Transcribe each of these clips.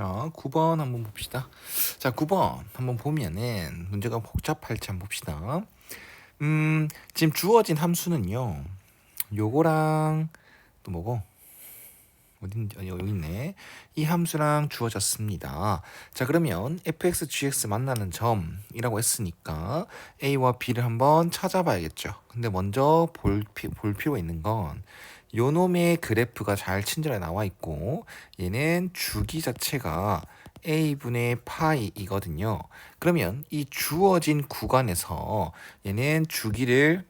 자, 9번 한번 봅시다. 자, 9번 한번 보면은 문제가 복잡할지 한번 봅시다. 음, 지금 주어진 함수는요. 요거랑 또 뭐고? 어딘지 어, 여기 있네. 이 함수랑 주어졌습니다. 자, 그러면 fx, gx 만나는 점이라고 했으니까 a와 b를 한번 찾아봐야겠죠. 근데 먼저 볼, 피, 볼 필요가 있는 건 요놈의 그래프가 잘 친절하게 나와 있고 얘는 주기 자체가 a분의 파이이거든요. 그러면 이 주어진 구간에서 얘는 주기를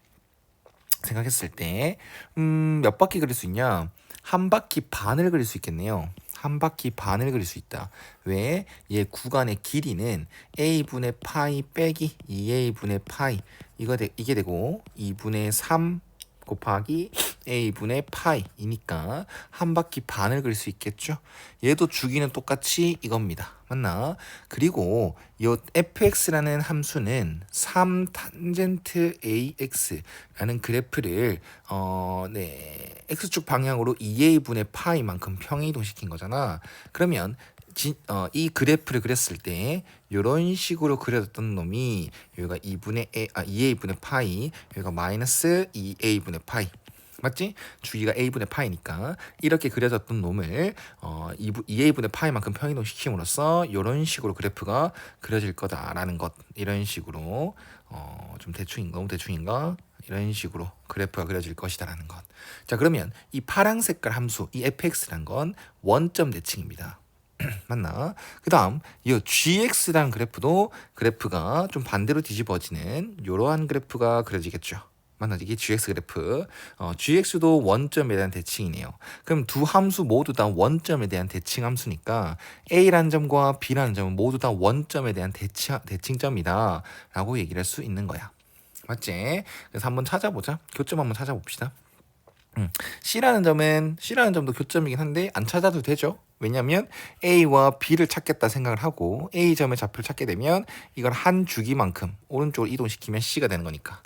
생각했을 때, 음, 몇 바퀴 그릴 수 있냐? 한 바퀴 반을 그릴 수 있겠네요. 한 바퀴 반을 그릴 수 있다. 왜? 얘 구간의 길이는 a분의 파이 빼기 2a분의 파이. 이거 되, 이게 되고 2분의 3 곱하기 a분의 파이이니까 한 바퀴 반을 그릴 수 있겠죠. 얘도 주기는 똑같이 이겁니다. 맞나? 그리고 요 fx라는 함수는 3 탄젠트 ax라는 그래프를 어, 네, x축 방향으로 2a분의 파이만큼 평이동시킨 거잖아. 그러면 지, 어, 이 그래프를 그렸을 때 이런 식으로 그려졌던 놈이 여기가 2분의 a, 아, 2a분의 파이 여기가 마이너스 2a분의 파이 맞지? 주기가 a분의 파이니까 이렇게 그려졌던 놈을 어, 2a분의 파이만큼 평이동 시킴으로써 이런 식으로 그래프가 그려질 거다라는 것 이런 식으로 어, 좀 대충인 너무 대충인가? 이런 식으로 그래프가 그려질 것이다라는 것. 자 그러면 이 파랑 색깔 함수 이 fx란 건 원점 대칭입니다. 맞나? 그 다음 이 gx라는 그래프도 그래프가 좀 반대로 뒤집어지는 이러한 그래프가 그려지겠죠. 맞나? 이게 gx 그래프. 어, gx도 원점에 대한 대칭이네요. 그럼 두 함수 모두 다 원점에 대한 대칭 함수니까 a라는 점과 b라는 점은 모두 다 원점에 대한 대칭, 대칭점이다 라고 얘기를 할 수 있는 거야. 맞지? 그래서 한번 찾아보자. 교점 한번 찾아봅시다. 음, C라는 점은 C라는 점도 교점이긴 한데 안 찾아도 되죠. 왜냐하면 A와 B를 찾겠다 생각을 하고 A 점의 좌표를 찾게 되면 이걸 한 주기만큼 오른쪽으로 이동시키면 C가 되는 거니까.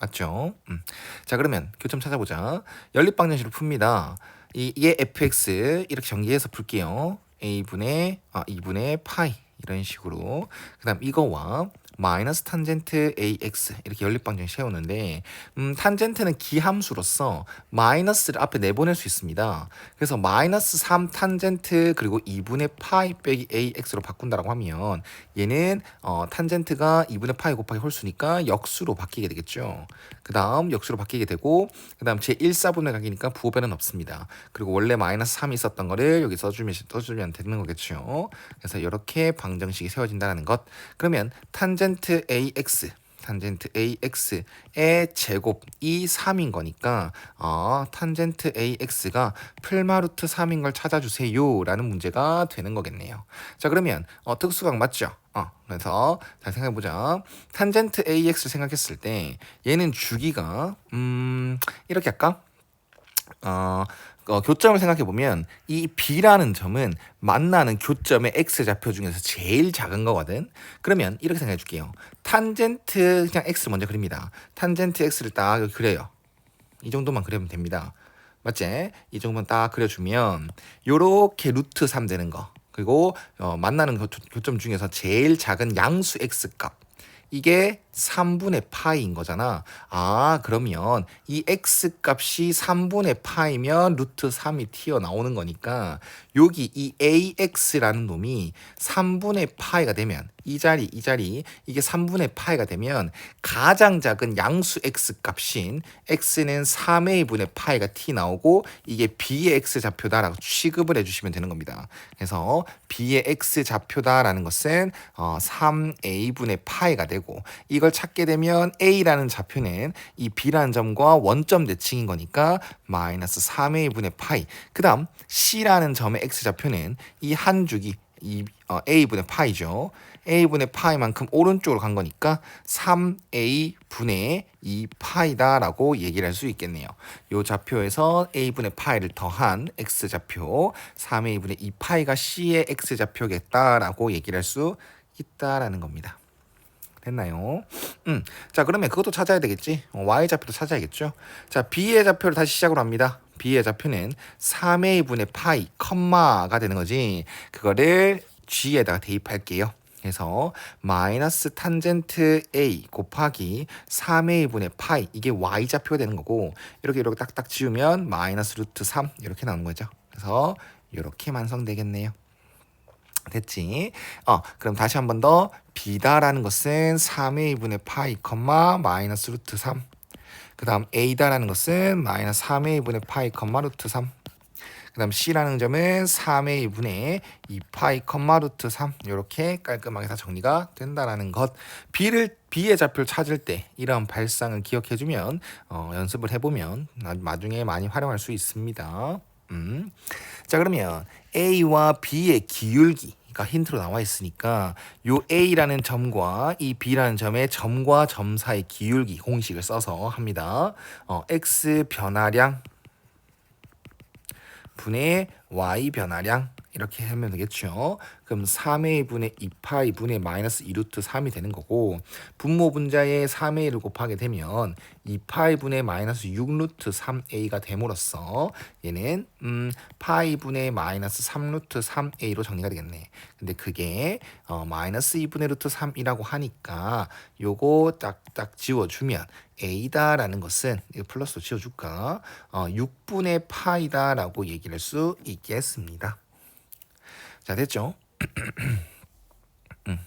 맞죠? 음. 자 그러면 교점 찾아보자. 연립방정식을 풉니다. 이, 이게 fx 이렇게 전개해서 풀게요. a분의 아 2분의 파이 이런 식으로 그다음 이거와 마이너스 탄젠트 ax 이렇게 연립방정 세우는데 음, 탄젠트는 기함수로서 마이너스를 앞에 내보낼 수 있습니다. 그래서 마이너스 3 탄젠트 그리고 2분의 파이 빼기 ax로 바꾼다라고 하면 얘는 어, 탄젠트가 2분의 파이 곱하기 홀수니까 역수로 바뀌게 되겠죠. 그 다음 역수로 바뀌게 되고 그 다음 제 1, 4분의 각이니까 부호변은 없습니다. 그리고 원래 마이너스 3이 있었던 거를 여기 써주면, 써주면 되는 거겠죠. 그래서 이렇게 방정식이 세워진다는 것. 그러면 탄젠트 AX 탄젠트 AX의 제곱이 3인 거니까 어, 탄젠트 AX가 풀마루트 3인 걸 찾아주세요 라는 문제가 되는 거겠네요. 자 그러면 어, 특수각 맞죠? 어, 그래서 잘 생각해보자. 탄젠트 AX를 생각했을 때 얘는 주기가 음 이렇게 할까? 어, 어, 교점을 생각해 보면 이 B라는 점은 만나는 교점의 x 좌표 중에서 제일 작은 거거든. 그러면 이렇게 생각해 줄게요. 탄젠트 그냥 x 먼저 그립니다. 탄젠트 x를 딱 그려요. 이 정도만 그리면 됩니다. 맞지? 이 정도만 딱 그려주면 요렇게 루트 3 되는 거. 그리고 어, 만나는 교, 교점 중에서 제일 작은 양수 x 값. 이게 3분의 파이인 거잖아. 아, 그러면 이 x 값이 3분의 파이면 루트 3이 튀어나오는 거니까 여기 이 ax라는 놈이 3분의 파이가 되면 이 자리, 이 자리, 이게 3분의 파이가 되면 가장 작은 양수 x 값인 x는 3a 분의 파이가 t 나오고 이게 b의 x 좌표다라고 취급을 해주시면 되는 겁니다. 그래서 b의 x 좌표다라는 것은 어, 3a 분의 파이가 되고 이걸 찾게 되면 a라는 좌표는 이 b라는 점과 원점 대칭인 거니까 마이너스 3a 분의 파이. 그다음 c라는 점의 x 좌표는 이한 주기 이 어, a분의 파이죠. a분의 파이만큼 오른쪽으로 간 거니까 3a 분의 2 파이다라고 얘기를 할 수 있겠네요. 이 좌표에서 a분의 파이를 더한 x 좌표 3a 분의 2 파이가 c의 x 좌표겠다라고 얘기를 할 수 있다라는 겁니다. 됐나요? 음. 자, 그러면 그것도 찾아야 되겠지. 어, y 좌표도 찾아야겠죠. 자, b의 좌표를 다시 시작으로 합니다. b의 좌표는 3a 분의 파이 컴마가 되는 거지. 그거를 g에다가 대입할게요. 그래서 마이너스 탄젠트 a 곱하기 3a 분의 파이 이게 y 좌표가 되는 거고 이렇게 이렇게 딱딱 지우면 마이너스 루트 3 이렇게 나오는 거죠. 그래서 이렇게 완성되겠네요. 됐지? 어, 그럼 다시 한 번 더 b다라는 것은 3a 분의 파이 컴마 마이너스 루트 3. 그 다음 a다라는 것은 마이너스 3a 분의 파이 컴마 루트 3. 그 다음 c라는 점은 3a 분의 2파이 컴마 루트 3 이렇게 깔끔하게 다 정리가 된다라는 것 b를 b의 좌표를 찾을 때 이런 발상을 기억해 주면 어, 연습을 해보면 나- 나중에 많이 활용할 수 있습니다 음. 자 그러면 a와 b의 기울기 가 힌트로 나와 있으니까 요 a라는 점과 이 b라는 점의 점과 점 사이 기울기 공식을 써서 합니다. 어, x 변화량 분의 y 변화량 이렇게 하면 되겠죠. 그럼 3a 분의 2파이 분의 마이너스 2루트 3이 되는 거고 분모 분자에 3a를 곱하게 되면 2파이 분의 마이너스 6루트 3a가 됨으로써 얘는 음 파이 분의 마이너스 3루트 3a로 정리가 되겠네. 근데 그게 어 마이너스 2분의 루트 3이라고 하니까 요거 딱딱 지워주면 a다라는 것은 이거 플러스로 지워줄까? 어 6분의 파이다라고 얘기를 할수 있겠습니다. 자 됐죠? 음,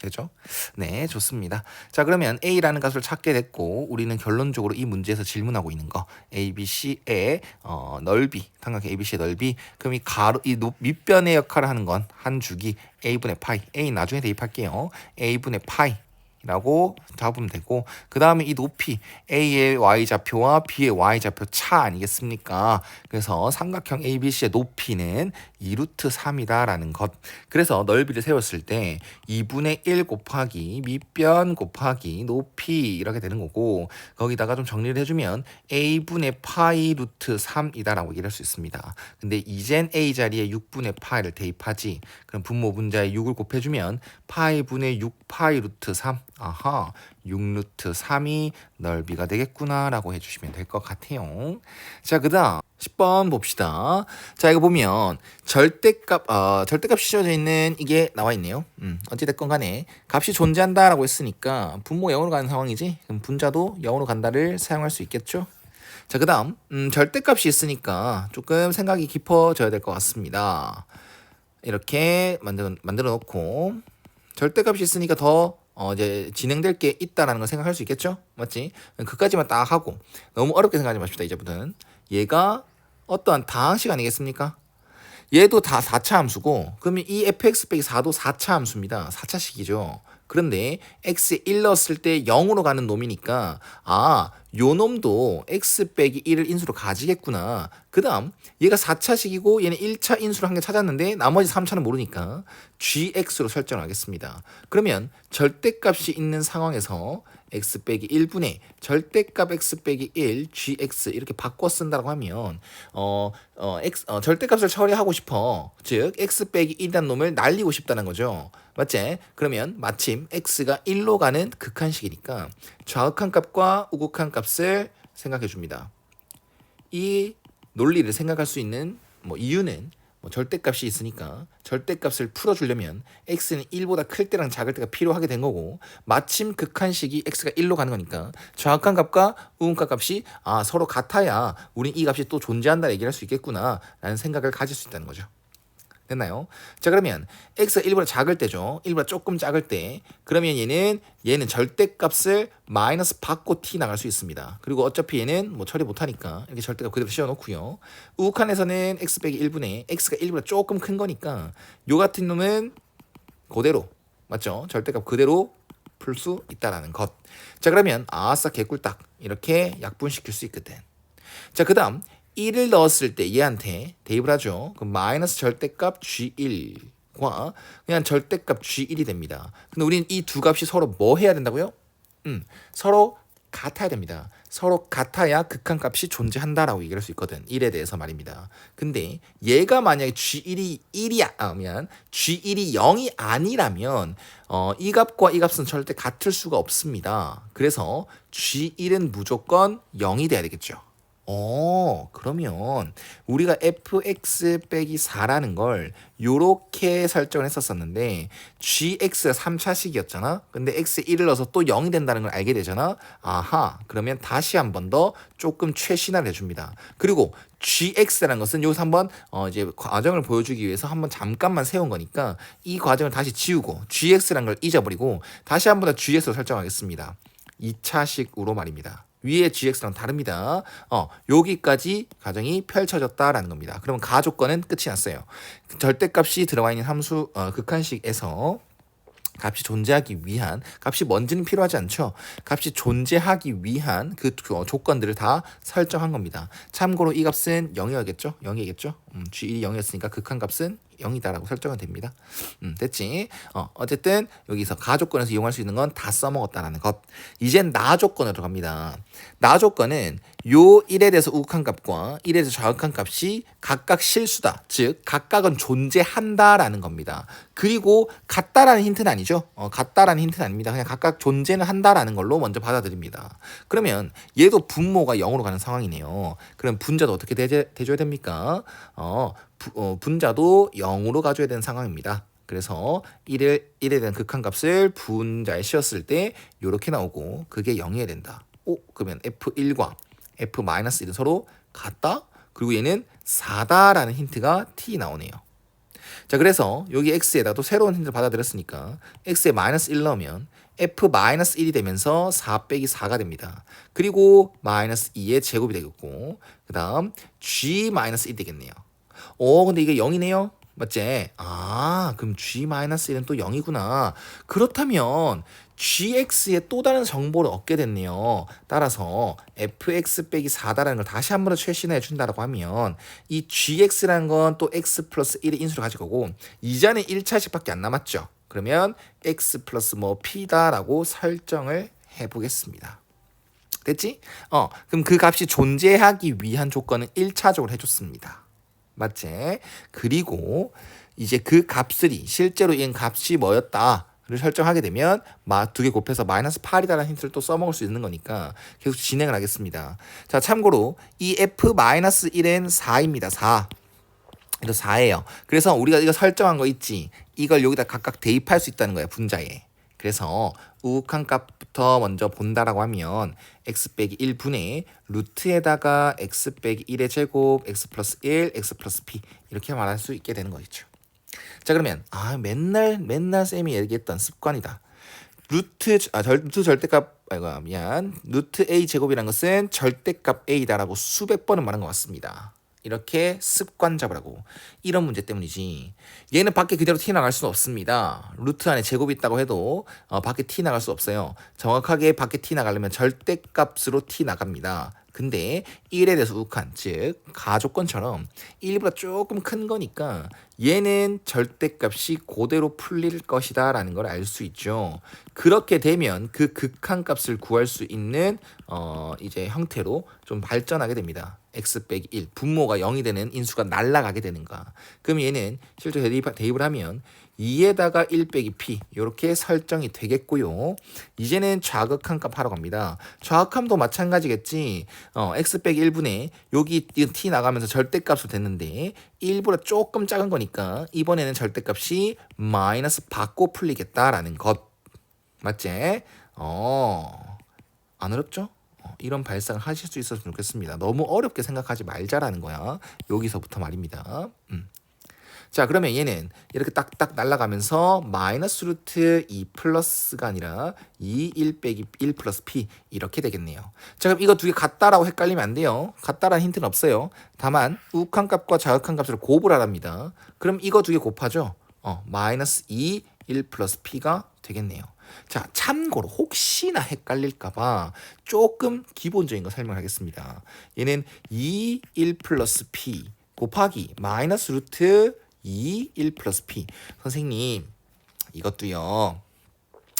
되죠? 네, 좋습니다. 자, 그러면 A라는 값을 찾게 됐고, 우리는 결론적으로 이 문제에서 질문하고 있는 거, A, B, C의 어, 넓이, 삼각형 A, B, C의 넓이, 그럼 이 가로, 이 높, 밑변의 역할을 하는 건 한 주기 A분의 파이, A 나중에 대입할게요. A분의 파이. 라고 잡으면 되고 그 다음에 이 높이 A의 Y좌표와 B의 Y좌표 차 아니겠습니까? 그래서 삼각형 ABC의 높이는 2루트 3이다 라는 것. 그래서 넓이를 세웠을 때 2분의 1 곱하기 밑변 곱하기 높이 이렇게 되는 거고 거기다가 좀 정리를 해주면 A분의 파이 루트 3이다 라고 얘기할 수 있습니다. 근데 이젠 A 자리에 6분의 파이를 대입하지. 그럼 분모 분자에 6을 곱해주면 파이 분의 6 파이 루트 3 아하 6루트 3이 넓이가 되겠구나 라고 해주시면 될 것 같아요. 자 그 다음 10번 봅시다. 자 이거 보면 절대값 어, 절대값이 씌워져 있는 이게 나와 있네요. 음, 어찌됐건 간에 값이 존재한다 라고 했으니까 분모 0으로 가는 상황이지? 그럼 분자도 0으로 간다를 사용할 수 있겠죠? 자 그 다음 음, 절대값이 있으니까 조금 생각이 깊어져야 될 것 같습니다. 이렇게 만들어, 만들어 놓고 절대값이 있으니까 더 어, 이제 진행될 게 있다라는 걸 생각할 수 있겠죠? 맞지? 그까지만 딱 하고 너무 어렵게 생각하지 마십시다 이제부터는 얘가 어떠한 다항식 아니겠습니까? 얘도 다 4차 함수고 그러면 이 fx 빼기 4도 4차 함수입니다. 4차식이죠. 그런데 x에 1 넣었을 때 0으로 가는 놈이니까 아, 요 놈도 x 빼기 1을 인수로 가지겠구나. 그 다음 얘가 4차식이고 얘는 1차 인수로 한개 찾았는데 나머지 3차는 모르니까 gx로 설정을 하겠습니다. 그러면 절대값이 있는 상황에서 x 빼기 1분의 절대값 x 빼기 1 gx 이렇게 바꿔 쓴다고 하면 어, 어, x, 어, 절대값을 처리하고 싶어 즉 x 빼기 1이라는 놈을 날리고 싶다는 거죠 맞지? 그러면 마침 x가 1로 가는 극한식이니까 좌극한 값과 우극한 값을 생각해 줍니다 이 논리를 생각할 수 있는 뭐 이유는 뭐 절대값이 있으니까 절대값을 풀어주려면 x는 1보다 클 때랑 작을 때가 필요하게 된 거고 마침 극한식이 x가 1로 가는 거니까 좌극한 값과 우극한 값이 아 서로 같아야 우린 이 값이 또 존재한다 얘기를 할 수 있겠구나 라는 생각을 가질 수 있다는 거죠. 됐나요? 자 그러면 x가 1보다 작을 때죠. 1보다 조금 작을 때 그러면 얘는 얘는 절대값을 마이너스 받고 t 나갈 수 있습니다. 그리고 어차피 얘는 뭐 처리 못하니까 이렇게 절대값 그대로 씌워놓고요. 우칸에서는 x 빼기 1분의 x가 1보다 조금 큰 거니까 요 같은 놈은 그대로 맞죠? 절대값 그대로 풀 수 있다라는 것. 자 그러면 아싸 개꿀딱 이렇게 약분시킬 수 있거든. 자 그 다음 1을 넣었을 때 얘한테 대입을 하죠. 그럼 마이너스 절대값 G1과 그냥 절대값 G1이 됩니다. 근데 우리는 이 두 값이 서로 뭐 해야 된다고요? 음, 서로 같아야 됩니다. 서로 같아야 극한값이 존재한다라고 얘기할 수 있거든. 1에 대해서 말입니다. 근데 얘가 만약에 G1이 1이 아, 미안. G1이 0이 아니라면 어, 이 값과 이 값은 절대 같을 수가 없습니다. 그래서 G1은 무조건 0이 돼야 되겠죠. 어, 그러면 우리가 fx 빼기 4라는 걸 요렇게 설정을 했었었는데 gx가 3차식이었잖아. 근데 x 1을 넣어서 또 0이 된다는 걸 알게 되잖아. 아하, 그러면 다시 한 번 더 조금 최신화를 해 줍니다. 그리고 gx라는 것은 여기서 한번 어 이제 과정을 보여주기 위해서 한번 잠깐만 세운 거니까 이 과정을 다시 지우고 gx라는 걸 잊어버리고 다시 한 번 더 gx로 설정하겠습니다. 2차식으로 말입니다. 위에 gx랑 다릅니다. 어, 여기까지 가정이 펼쳐졌다라는 겁니다. 그러면 가조건은 끝이 났어요. 절대값이 들어와 있는 함수 어, 극한식에서 값이 존재하기 위한 값이 뭔지는 필요하지 않죠. 값이 존재하기 위한 그 어, 조건들을 다 설정한 겁니다. 참고로 이 값은 0이었겠죠? 0이겠죠? 음, G1이 0이었으니까 극한 값은 0이다라고 설정은 됩니다. 음, 됐지? 어, 어쨌든 여기서 가조건에서 이용할 수 있는 건 다 써먹었다라는 것. 이젠 나 조건으로 갑니다. 나 조건은 요 1에 대해서 우극한 값과 1에 대해서 좌극한 값이 각각 실수다. 즉 각각은 존재한다라는 겁니다. 그리고 같다라는 힌트는 아니죠. 어, 같다라는 힌트는 아닙니다. 그냥 각각 존재는 한다라는 걸로 먼저 받아들입니다. 그러면 얘도 분모가 0으로 가는 상황이네요. 그럼 분자도 어떻게 대, 대줘야 됩니까? 어, 부, 어, 분자도 0으로 가줘야 되는 상황입니다. 그래서 1을 1에 대한 극한값을 분자에 씌웠을 때 이렇게 나오고 그게 0이어야 된다. 오 그러면 f1과 f-1은 서로 같다. 그리고 얘는 4다라는 힌트가 t 나오네요. 자 그래서 여기 x에다 또 새로운 힌트를 받아들였으니까 x에 마이너스 1 넣으면 f 마이너스 1이 되면서 4 빼기 4가 됩니다. 그리고 마이너스 2의 제곱이 되겠고 그 다음 g 마이너스 1이 되겠네요. 오 근데 이게 0이네요. 맞지? 아, 그럼 g-1은 또 0이구나. 그렇다면 gx의 또 다른 정보를 얻게 됐네요. 따라서 fx 빼기 4다라는 걸 다시 한 번 더 최신화해 준다라고 하면 이 gx라는 건 또 x 플러스 1의 인수를 가질 거고 이자는 1차식밖에 안 남았죠. 그러면 x 플러스 뭐 p다라고 설정을 해보겠습니다. 됐지? 어, 그럼 그 값이 존재하기 위한 조건은 1차적으로 해줬습니다. 맞지? 그리고 이제 그 값들이 실제로 이 값이 뭐였다. 를 설정하게 되면 두 개 곱해서 마이너스 8이다라는 힌트를 또 써먹을 수 있는 거니까 계속 진행을 하겠습니다. 자 참고로 이 f-1은 4입니다. 4. 그래서 4예요. 그래서 우리가 이거 설정한 거 있지. 이걸 여기다 각각 대입할 수 있다는 거야 분자에. 그래서 우극한 값 부터 먼저 본다라고 하면 x 빼기 1분의 루트에다가 x 빼기 1의 제곱 x 플러스 1 x 플러스 p 이렇게 말할 수 있게 되는 거겠죠. 자 그러면 아 맨날 맨날 쌤이 얘기했던 습관이다. 루트 아 절, 루트 절대값 아이고 미안 루트 a 제곱이란 것은 절대값 a다라고 수백 번은 말한 것 같습니다. 이렇게 습관 잡으라고. 이런 문제 때문이지. 얘는 밖에 그대로 티 나갈 수는 없습니다. 루트 안에 제곱이 있다고 해도 어, 밖에 티 나갈 수 없어요. 정확하게 밖에 티 나가려면 절대값으로 티 나갑니다. 근데 1에 대해서 우칸 즉 가조건처럼 1보다 조금 큰 거니까 얘는 절대값이 그대로 풀릴 것이다 라는 걸 알 수 있죠 그렇게 되면 그 극한값을 구할 수 있는 어 이제 형태로 좀 발전하게 됩니다 x 빼기 1 분모가 0이 되는 인수가 날라가게 되는가 그럼 얘는 실제 대입, 대입을 하면 2에다가 1 빼기 p 이렇게 설정이 되겠고요. 이제는 좌극한 값 하러 갑니다. 좌극함도 마찬가지겠지. 어, x 빼기 1분의 여기 t 나가면서 절대값으로 됐는데 1보다 조금 작은 거니까 이번에는 절대값이 마이너스 받고 풀리겠다라는 것. 맞지? 어, 안 어렵죠? 어, 이런 발상을 하실 수 있었으면 좋겠습니다. 너무 어렵게 생각하지 말자라는 거야. 여기서부터 말입니다. 음. 자 그러면 얘는 이렇게 딱딱 날아가면서 마이너스 루트 2 플러스가 아니라 2 1 빼기 1 플러스 p 이렇게 되겠네요. 자 그럼 이거 두 개 같다라고 헷갈리면 안 돼요. 같다라는 힌트는 없어요. 다만 우극한 값과 자극한 값을 곱을 하랍니다. 그럼 이거 두 개 곱하죠. 어 마이너스 2 1 플러스 p가 되겠네요. 자, 참고로 혹시나 헷갈릴까봐 조금 기본적인 거 설명하겠습니다. 얘는 2, 1 플러스 p 곱하기 마이너스 루트 2, 1 플러스 p. 선생님, 이것도요.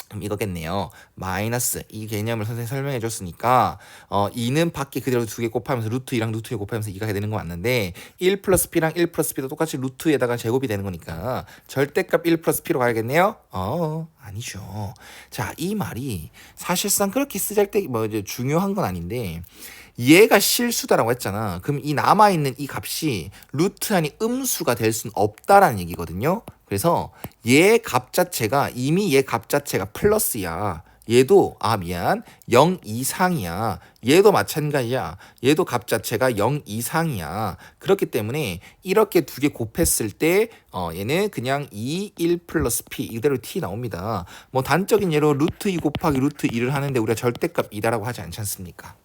그럼 이거겠네요. 마이너스 이 개념을 선생님 설명해 줬으니까 어 2는 밖에 그대로 두 개 곱하면서 루트 2랑 루트 2 곱하면서 2가 되는 거 맞는데 1 플러스 p랑 1 플러스 p도 똑같이 루트에다가 제곱이 되는 거니까 절대값 1 플러스 p로 가야겠네요. 어 아니죠. 자 이 말이 사실상 그렇게 쓰잘데기 뭐 이제 중요한 건 아닌데 얘가 실수다라고 했잖아. 그럼 이 남아 있는 이 값이 루트 안이 음수가 될 수는 없다라는 얘기거든요. 그래서 얘 값 자체가 이미 얘 값 자체가 플러스야. 얘도 아 미안 0 이상이야. 얘도 마찬가지야. 얘도 값 자체가 0 이상이야. 그렇기 때문에 이렇게 두 개 곱했을 때 어, 얘는 그냥 2, 1 플러스 p 이대로 t 나옵니다. 뭐 단적인 예로 루트 2 곱하기 루트 2를 하는데 우리가 절대값 2다라고 하지 않지 않습니까?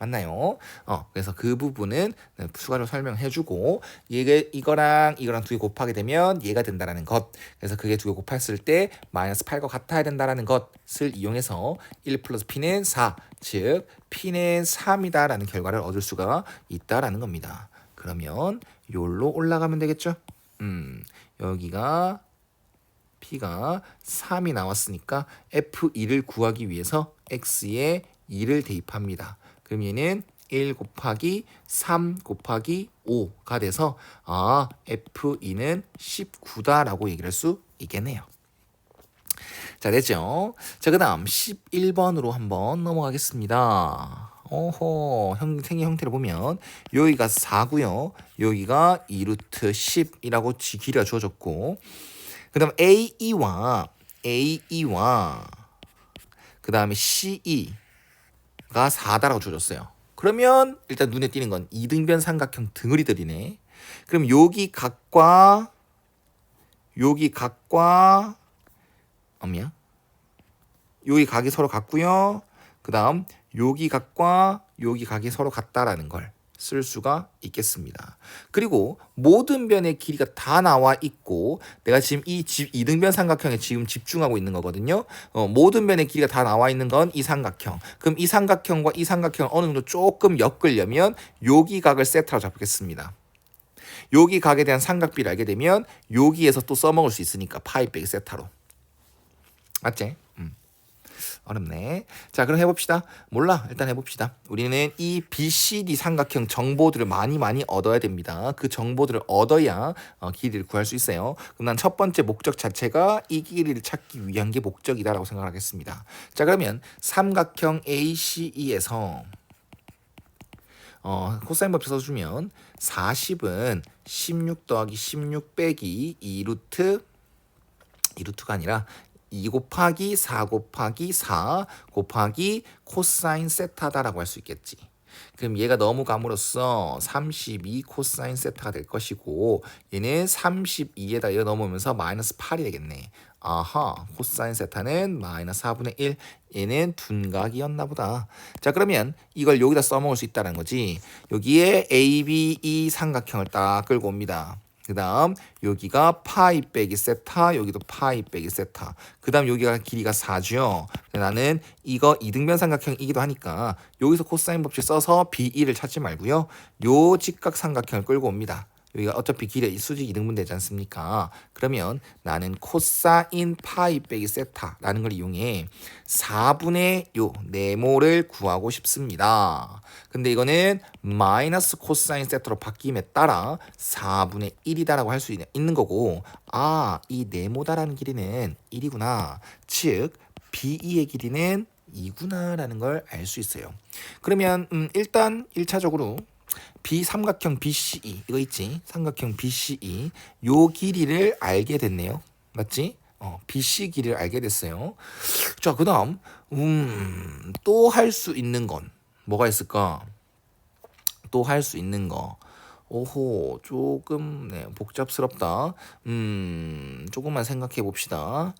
맞나요? 어, 그래서 그 부분은 추가로 설명해주고 이게 이거랑 이거랑 두 개 곱하게 되면 얘가 된다라는 것. 그래서 그게 두 개 곱했을 때 마이너스 8과 같아야 된다라는 것을 이용해서 1 플러스 p는 4, 즉 p는 3이다라는 결과를 얻을 수가 있다라는 겁니다. 그러면 요로 올라가면 되겠죠? 음, 여기가 p가 3이 나왔으니까 f2를 구하기 위해서 x에 2를 대입합니다. 얘는 1 곱하기 3 곱하기 5가 돼서 아 F2는 19다라고 얘기를 할 수 있겠네요. 자 됐죠? 자 그 다음 11번으로 한번 넘어가겠습니다. 어허 형, 생의 형태를 보면 여기가 4고요. 여기가 2루트 10이라고 길이가 주어졌고 그 다음 AE와 AE와 그 다음에 CE 가 4다라고 줘줬어요. 그러면 일단 눈에 띄는 건 이등변 삼각형 덩어리들이네. 그럼 여기 각과 여기 각과 엄이야? 여기 각이 서로 같고요. 그 다음 여기 각과 여기 각이 서로 같다라는 걸 쓸 수가 있겠습니다. 그리고 모든 변의 길이가 다 나와 있고 내가 지금 이 집, 이등변 삼각형에 지금 집중하고 있는 거거든요. 어, 모든 변의 길이가 다 나와 있는 건 이 삼각형. 그럼 이 삼각형과 이 삼각형을 어느 정도 조금 엮으려면 여기 각을 세타로 잡겠습니다. 여기 각에 대한 삼각비를 알게 되면 여기에서 또 써먹을 수 있으니까 파이 빼기 세타로. 맞지? 어렵네. 자, 그럼 해봅시다. 몰라. 일단 해봅시다. 우리는 이 BCD 삼각형 정보들을 많이 많이 얻어야 됩니다. 그 정보들을 얻어야 어, 길이를 구할 수 있어요. 그럼 난 첫 번째 목적 자체가 이 길이를 찾기 위한 게 목적이다라고 생각하겠습니다. 자, 그러면 삼각형 ACE에서 어, 코사인 법칙 써주면 40은 16 더하기 16 빼기 2루트 2루트가 아니라 2 곱하기 4 곱하기 4 곱하기 코사인 세타다라고 할 수 있겠지. 그럼 얘가 너무 감으로써 32 코사인 세타가 될 것이고 얘는 32에다 얘가 넘으면서 마이너스 8이 되겠네. 아하 코사인 세타는 마이너스 4분의 1 얘는 둔각이었나 보다. 자 그러면 이걸 여기다 써먹을 수 있다는 거지. 여기에 ABE 삼각형을 딱 끌고 옵니다. 그 다음 여기가 파이 빼기 세타 여기도 파이 빼기 세타. 그 다음 여기가 길이가 4죠 나는 이거 이등변 삼각형이기도 하니까 여기서 코사인 법칙 써서 B1을 찾지 말고요. 요 직각 삼각형을 끌고 옵니다 여기가 어차피 길에 수직 이등분 되지 않습니까? 그러면 나는 코사인 파이 빼기 세타라는 걸 이용해 4분의 요 네모를 구하고 싶습니다. 근데 이거는 마이너스 코사인 세타로 바뀜에 따라 4분의 1이다라고 할 수 있는 거고 아, 이 네모다라는 길이는 1이구나. 즉 B2의 길이는 2구나라는 걸 알 수 있어요. 그러면 음, 일단 1차적으로 비삼각형 BCE 이거 있지? 삼각형 BCE 요 길이를 알게 됐네요. 맞지? 어, BC 길이를 알게 됐어요. 자 그다음 음, 또 할 수 있는 건 뭐가 있을까? 또 할 수 있는 거. 오호 조금 네, 복잡스럽다. 음 조금만 생각해 봅시다.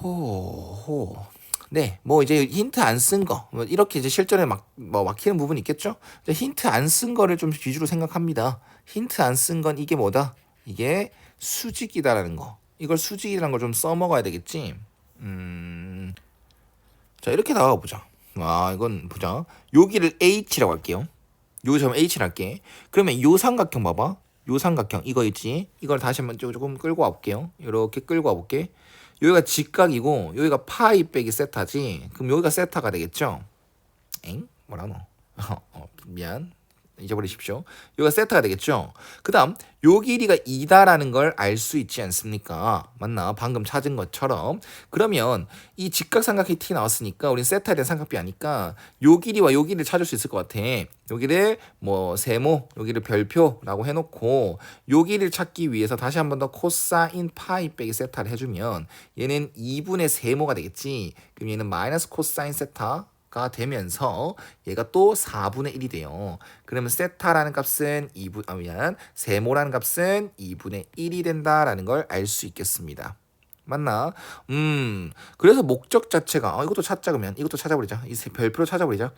호 호 네, 뭐 이제 힌트 안 쓴 거, 뭐 이렇게 이제 실전에 막, 뭐 막히는 부분이 있겠죠? 힌트 안 쓴 거를 좀 위주로 생각합니다. 힌트 안 쓴 건 이게 뭐다? 이게 수직이다라는 거. 이걸 수직이라는 걸 좀 써먹어야 되겠지? 음, 자, 이렇게 나가 보자. 아, 이건 보자. 여기를 H라고 할게요. 요 점 H를 할게. 그러면 요 삼각형 봐봐. 요 삼각형 이거 있지? 이걸 다시 한번 조금 끌고 와볼게요. 이렇게 끌고 와볼게. 여기가 직각이고 여기가 파이 빼기 세타지. 그럼 여기가 세타가 되겠죠? 엥? 뭐라 노? 어, 미안. 잊어버리십시오. 여기가 세타가 되겠죠. 그 다음 요 길이가 2다라는 걸 알 수 있지 않습니까? 맞나? 방금 찾은 것처럼. 그러면 이 직각삼각형이 T 나왔으니까 우린 세타에 대한 삼각비 아니까 요 길이와 요 길이를 찾을 수 있을 것 같아. 여기를 뭐 세모, 여기를 별표라고 해놓고 요 길이를 찾기 위해서 다시 한 번 더 코사인 파이 빼기 세타를 해주면 얘는 2분의 세모가 되겠지. 그럼 얘는 마이너스 코사인 세타 가 되면서 얘가 또 4분의 1이 돼요. 그러면 세타라는 값은 2분 아 미안 세모라는 값은 2분의 1이 된다라는 걸 알 수 있겠습니다. 맞나? 음 그래서 목적 자체가 어, 이것도 찾자 그러면 이것도 찾아버리자 이 세- 별표로 찾아버리자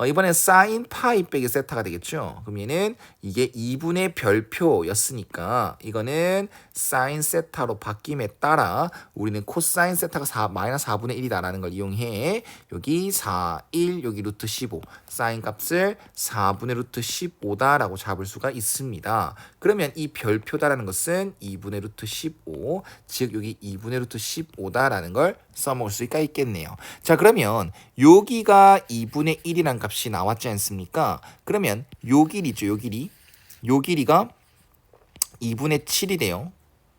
어, 이번엔 사인 파이 빼기 세타가 되겠죠 얘는 이게 2분의 별표였으니까 이거는 사인 세타로 바뀜에 따라 우리는 코사인 세타가 4, 마이너스 4분의 1이다라는 걸 이용해 여기 4, 1 여기 루트 15 사인 값을 4분의 루트 15다라고 잡을 수가 있습니다 그러면 이 별표다라는 것은 2분의 루트 15 즉 여기 2분의 루트 15다라는 걸 써먹을 수가 있겠네요. 자 그러면 여기가 2분의 1이란 값이 나왔지 않습니까? 그러면 요 길이죠. 요 길이. 요 길이가 2분의 7이 돼요.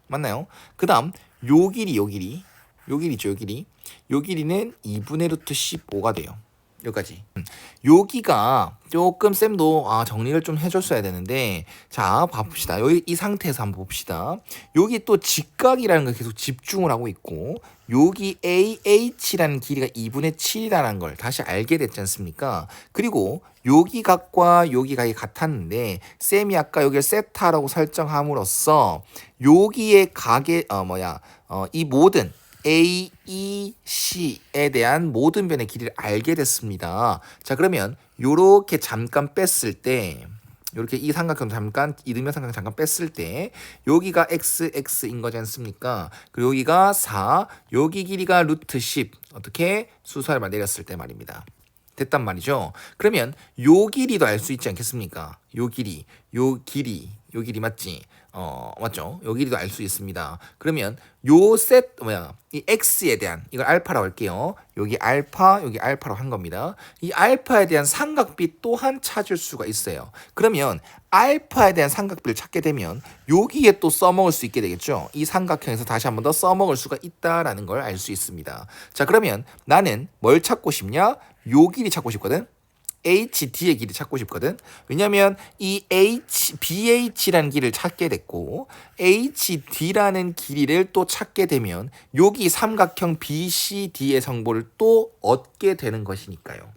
맞나요? 그 다음 요 길이 요 길이 요 길이죠. 요 길이. 요 길이는 2분의 루트 15가 돼요. 여기까지. 음. 여기가 조금 쌤도 아, 정리를 좀 해줬어야 되는데 자 봐봅시다. 여기 이 상태에서 한번 봅시다. 여기 또 직각이라는 걸 계속 집중을 하고 있고 여기 AH라는 길이가 2분의 7이라는 걸 다시 알게 됐지 않습니까? 그리고 여기 각과 여기 각이 같았는데 쌤이 아까 여기를 세타라고 설정함으로써 여기의 각의 어 뭐야 어 이 모든 A, E, C에 대한 모든 변의 길이를 알게 됐습니다. 자, 그러면 요렇게 잠깐 뺐을 때 요렇게 이 삼각형 잠깐 이등변 삼각형 잠깐 뺐을 때 여기가 x x인 거지 않습니까? 그리고 여기가 4, 여기 길이가 루트 10. 어떻게 수설만 내렸을 때 말입니다. 됐단 말이죠. 그러면 요 길이도 알 수 있지 않겠습니까? 요 길이, 요 길이, 요 길이 맞지? 어 맞죠? 요 길이도 알 수 있습니다. 그러면 요 셋 뭐야 이 x에 대한 이걸 알파라고 할게요. 여기 알파 여기 알파로 한 겁니다. 이 알파에 대한 삼각비 또한 찾을 수가 있어요. 그러면 알파에 대한 삼각비를 찾게 되면 여기에 또 써먹을 수 있게 되겠죠. 이 삼각형에서 다시 한 번 더 써먹을 수가 있다라는 걸 알 수 있습니다. 자 그러면 나는 뭘 찾고 싶냐? 요 길이 찾고 싶거든. HD의 길이 찾고 싶거든. 왜냐면 이 H, BH라는 길을 찾게 됐고 HD라는 길이를 또 찾게 되면 여기 삼각형 BCD의 정보를 또 얻게 되는 것이니까요.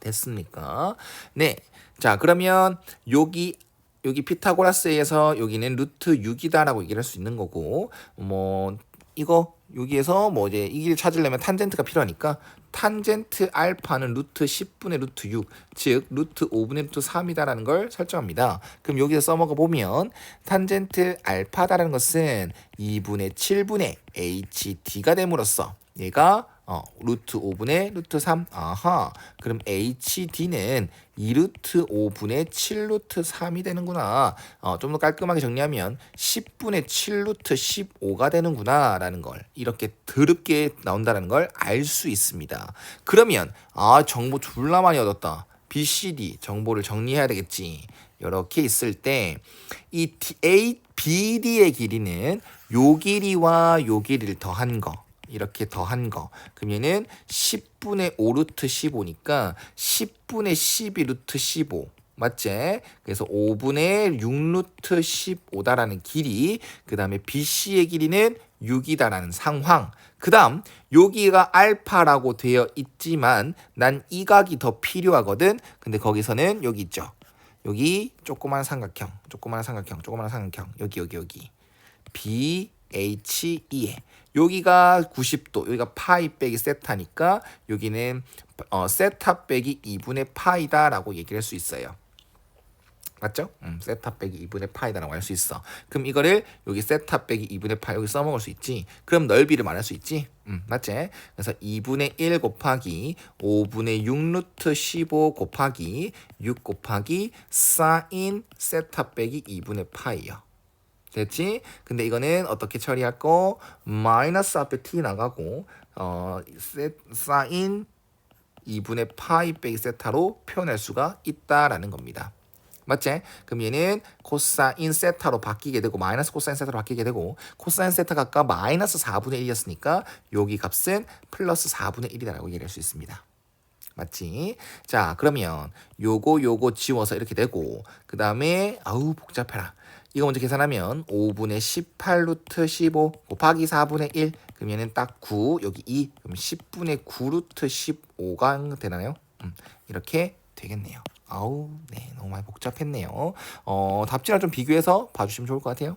됐습니까? 네. 자, 그러면 여기 여기 피타고라스에서 여기는 루트 6이다라고 얘기를 할 수 있는 거고 뭐 이거 여기에서 뭐 이제 이 길을 찾으려면 탄젠트가 필요하니까 탄젠트 알파는 루트 10분의 루트 6, 즉 루트 5분의 루트 3이다라는 걸 설정합니다. 그럼 여기서 써먹어 보면 탄젠트 알파다라는 것은 2분의 7분의 HD가 됨으로써 얘가 어, 루트 5분의 루트 3. 아하. 그럼 HD는 2루트 5분의 7루트 3이 되는구나. 어, 좀 더 깔끔하게 정리하면 10분의 7루트 15가 되는구나. 라는 걸 이렇게 더럽게 나온다는 걸 알 수 있습니다. 그러면 아, 정보 졸라 많이 얻었다. BCD 정보를 정리해야 되겠지. 이렇게 있을 때 이 A, BD의 길이는 요 길이와 요 길이를 더한 거. 이렇게 더한 거. 얘는 10분의 5 루트 15니까 10분의 12 루트 15. 맞지? 그래서 5분의 6 루트 15다라는 길이, 그 다음에 BC의 길이는 6이다라는 상황. 그 다음, 여기가 알파라고 되어 있지만, 난 이 각이 더 필요하거든. 근데 거기서는 여기 있죠. 여기 조그마한 삼각형, 조그마한 삼각형, 조그마한 삼각형. 여기, 여기, 여기. B, H, E에. 여기가 90도, 여기가 파이 빼기 세타니까 여기는 어, 세타 빼기 2분의 파이다라고 얘기를 할 수 있어요. 맞죠? 음, 세타 빼기 2분의 파이다라고 할 수 있어. 그럼 이거를 여기 세타 빼기 2분의 파이 여기 써먹을 수 있지. 그럼 넓이를 말할 수 있지. 음, 맞지? 그래서 2분의 1 곱하기 5분의 6 루트 15 곱하기 6 곱하기 사인 세타 빼기 2분의 파이요. 됐지? 근데 이거는 어떻게 처리할 거? 마이너스 앞에 t 나가고 어 세, 사인 2분의 파이 빼기 세타로 표현할 수가 있다라는 겁니다. 맞지? 그럼 얘는 코사인 세타로 바뀌게 되고 마이너스 코사인 세타로 바뀌게 되고 코사인 세타가 아까 마이너스 4분의 1이었으니까 여기 값은 플러스 4분의 1이라고 얘기할 수 있습니다. 맞지? 자 그러면 요거 요거 지워서 이렇게 되고 그 다음에 아우 복잡해라 이거 먼저 계산하면 5분의 18 루트 15 곱하기 4분의 1 그러면은 딱 9 여기 2 그럼 10분의 9 루트 15가 되나요? 음, 이렇게 되겠네요. 아우 네 너무 많이 복잡했네요. 어 답지랑 좀 비교해서 봐주시면 좋을 것 같아요